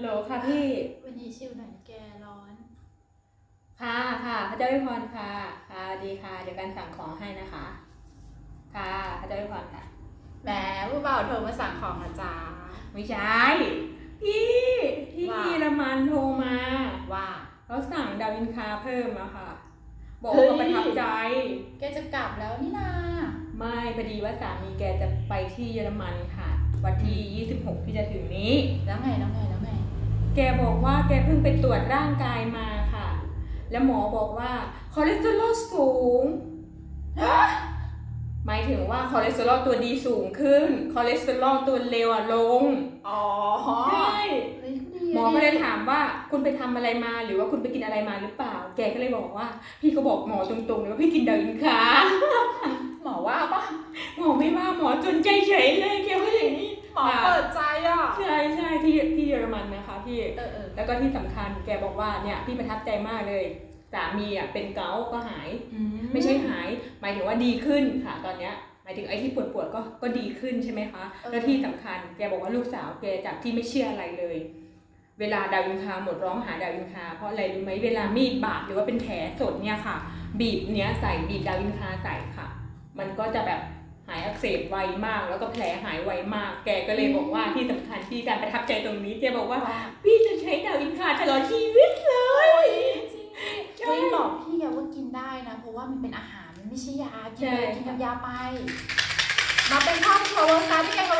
ฮัลโหลค่ะพี่ วันนี้ชิวหน่อยแกร้อน ค่ะค่ะพระเจ้าอวยพรค่ะ ค่ะดีค่ะ เดี๋ยวการสั่งของให้นะคะ ค่ะพระเจ้าอวยพรค่ะ แหมผู้บ่าวโทรมาสั่งของนะจ๊ะไม่ใช่พี่ที่ว่าเยอรมันโทรมาว่าเขาสั่งดาวินคาเพิ่มอะค่ะ บอกเฮ้ยว่าประทับใจ แกจะกลับแล้วนี่นาไม่พอดีว่าสามีแกจะไปที่เยอรมันค่ะ วันที่ 26 ที่จะถึงนี้ แล้วไงแล้วไงแล้วไง แกบอกว่าแกเพิ่งไปตรวจร่างกายมาค่ะ แล้วหมอบอกว่าคอเลสเตอรอลสูง หมายถึงว่าคอเลสเตอรอลตัวดีสูงขึ้น คอเลสเตอรอลตัวเลวอะลง อ๋อใช่เฮ้ยก็ดีหมอก็เลยถามว่าคุณไปทำอะไรมาหรือว่าคุณไปกินอะไรมาหรือเปล่า แกก็เลยบอกว่า พี่ก็บอกหมอตรงๆเลยว่าพี่กินดาวินคาหมอว่าปะหมอไม่ว่าหมอจนใจเฉยเลยแกว่าอย่างนี้หมอเปิดใจอะใช่ใช่ที่ที่เย อรมันนะคะพี่ เออเออแล้วก็ที่สำคัญแกบอกว่าเนี่ยพี่ประทับใจมากเลยสามีอะเป็นเกาต์ก็หายอืไม่ใช่หาย หมายถึงว่าดีขึ้นค่ะ ตอนเนี้ยหมายถึงไอ้ที่ปวดปวดๆก็ก็ดีขึ้นใช่ไหมคะแล้วที่สำคัญแกบอกว่าลูกสาวแกจากที่ไม่เชื่ออะไรเลย เวลาดาวินคาหมดร้องหาดาวินคาเพราะอะไรรู้ไหมเวลามีดบาดหรือว่าเป็นแผลสดเนี่ยค่ะ บีบเนี้ยใส่บีบดาวินคาใส่ค่ะ มันก็จะแบบ หายอักเสบไวมาก แล้วก็แผลหายไวมาก แกก็เลยบอกว่าที่สำคัญที่การประทับใจตรงนี้แกบอกว่า พี่จะใช้ดาวินคาตลอดชีวิตเลยจริงดิเฮ้ยบอกพี่แกว่ากินได้นะ เพราะว่ามันเป็นอาหารมันไม่ใช่ยากินเลยกินกับยาไป มาเป็นครอบครัวเวิร์คไซด์ด้วยกันกับเรานะ